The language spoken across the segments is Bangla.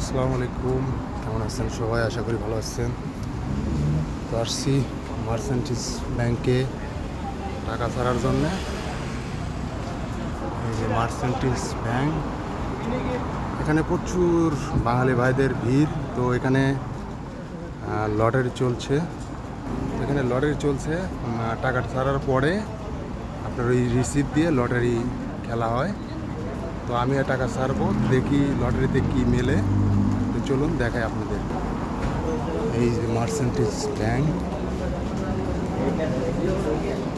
আসসালামু আলাইকুম। কেমন আছেন সবাই? আশা করি ভালো আছেন। তো আসছি মার্সেন্টিস ব্যাংকে টাকা ছাড়ার জন্য। এই যে মার্সেন্টিস ব্যাংক এখানে প্রচুর বাঙালি ভাইদের ভিড়। তো এখানে লটারি চলছে। এখানে লটারি চলছে। টাকাটা ছাড়ার পরে আপনার ওই রিসিপ্ট দিয়ে লটারি খেলা হয়। তো আমি আর টাকা ছাড়বো দেখি লটারিতে কি মেলে। তো চলুন, দেখাই আপনাদের। এই যে মার্সেন্টেজ ব্যাংক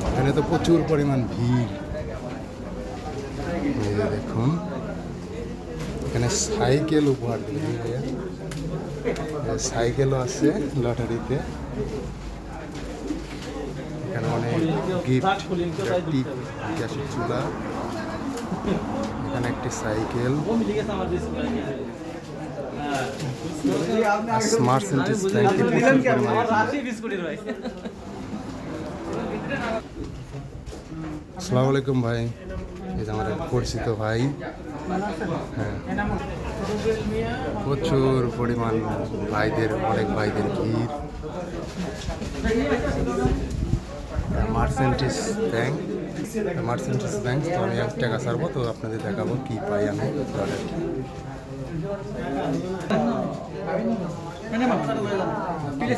এখানে তো প্রচুর পরিমাণ ভিড়। দেখুন। এখানে সাইকেল উপহার সাইকেলও আছে লটারিতে। এখানে অনেক গিফট গ্যাসের চুলা। সাইকেল। স্মার্ট। আসসালামু আলাইকুম ভাই। এই যে আমার পরিচিত ভাই। হ্যাঁ। প্রচুর পরিমাণ ভাইদের অনেক ভাইদের ভিড়। মার্সেন্টিস ব্যাংক মার্সেন্টিস ব্যাংক তো আমি এক টাকা ছাড়বো তো আপনাদের দেখাবো কি পাই আমি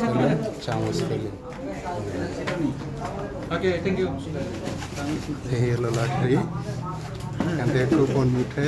লটারি চামচ ফেলে। Okay, thank you. এই হলো লটারি এখান থেকে কুপন উঠে